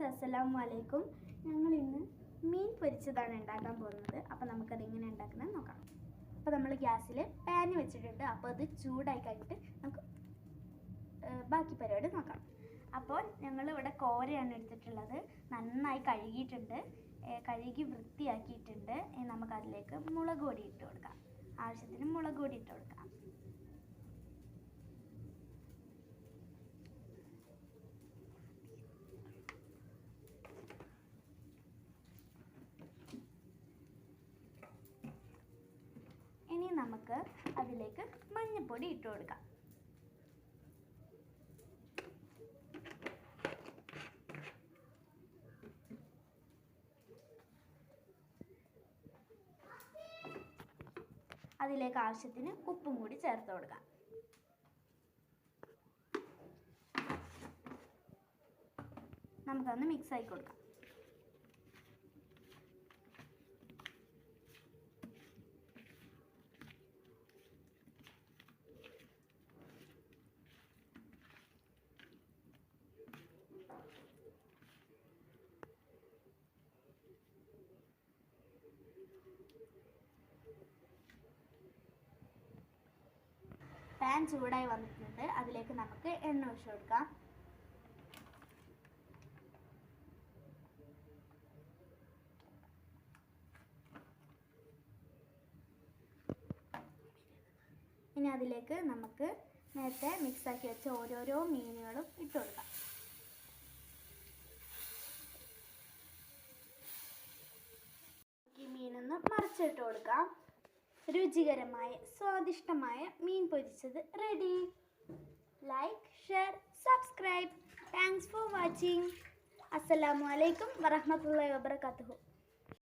Guys അസ്സലാമു അലൈക്കും ഞങ്ങൾ ഇന്ന് മീൻ പൊരിച്ചതാണ് ഉണ്ടാക്കാൻ പോകുന്നത്. അപ്പോൾ നമുക്കത് എങ്ങനെ ഉണ്ടാക്കണമെന്ന് നോക്കാം. അപ്പോൾ നമ്മൾ ഗ്യാസിൽ പാൻ വെച്ചിട്ടുണ്ട്. അപ്പോൾ അത് ചൂടായി കഴിഞ്ഞിട്ട് നമുക്ക് ബാക്കി പരിപാടി നോക്കാം. അപ്പോൾ ഞങ്ങൾ ഇവിടെ കോരയാണ് എടുത്തിട്ടുള്ളത്. നന്നായി കഴുകിയിട്ടുണ്ട്. കഴുകി വൃത്തിയാക്കിയിട്ടുണ്ട്. നമുക്കതിലേക്ക് മുളക് പൊടി ഇട്ട് കൊടുക്കാം. ആവശ്യത്തിന് മുളക് പൊടി ഇട്ട് കൊടുക്കാം ഇനി നമുക്ക് അതിലേക്ക് മഞ്ഞൾപ്പൊടി ഇട്ട് കൊടുക്കാം. അതിലേക്ക് ആവശ്യത്തിന് ഉപ്പും കൂടി ചേർത്ത് കൊടുക്കാം. നമുക്കൊന്ന് ആക്കി കൊടുക്കാം. പാൻ ചൂടായി വന്നിട്ടുണ്ട്. അതിലേക്ക് നമുക്ക് എണ്ണ ഒഴിച്ചു കൊടുക്കാം. ഇനി അതിലേക്ക് നമുക്ക് നേരത്തെ മിക്സാക്കി വെച്ച ഓരോരോ മീനുകളും ഇട്ട് കൊടുക്കാം. മീനൊന്ന് മറിച്ചിട്ട് കൊടുക്കാം. രുചികരമായ സ്വാദിഷ്ടമായ മീൻ പൊരിച്ചത് ready like share subscribe thanks for watching അസ്സലാമു അലൈക്കും വറഹ്മത്തുള്ളാഹി വബറകാതുഹു.